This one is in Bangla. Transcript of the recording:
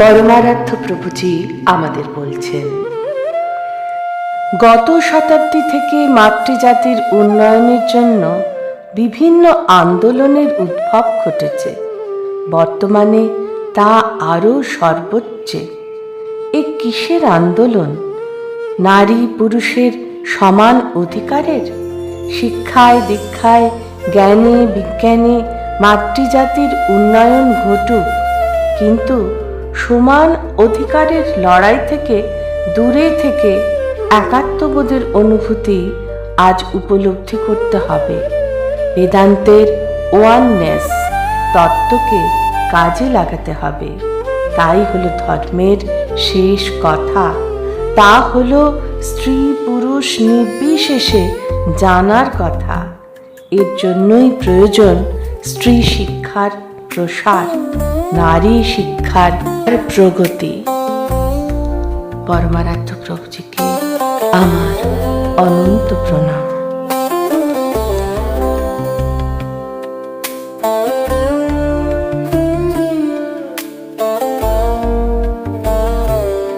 পরমারাধ্য প্রভুজি আমাদের বলছেন, গত শতাব্দী থেকে মাতৃজাতির উন্নয়নের জন্য বিভিন্ন আন্দোলনের উদ্ভব ঘটেছে। বর্তমানে তা আরও সর্বোচ্চে। এ কিসের আন্দোলন? নারী পুরুষের সমান অধিকারের? শিক্ষায়, দীক্ষায়, জ্ঞানে, বিজ্ঞানে মাতৃজাতির উন্নয়ন ঘটুক, কিন্তু সমান অধিকারের লড়াই থেকে দূরে থেকে একাত্মবোধের অনুভূতি আজ উপলব্ধি করতে হবে। বেদান্তের ওয়াননেস তত্ত্বকে কাজে লাগাতে হবে। তাই হলো ধর্মের শেষ কথা। তা হলো স্ত্রী পুরুষ নির্বিশেষে জানার কথা। এর জন্যই প্রয়োজন স্ত্রী শিক্ষার প্রসার, নারী শিক্ষার প্রগতি পরমারাধ্য প্রভুজিকে আমার অনন্ত প্রণাম।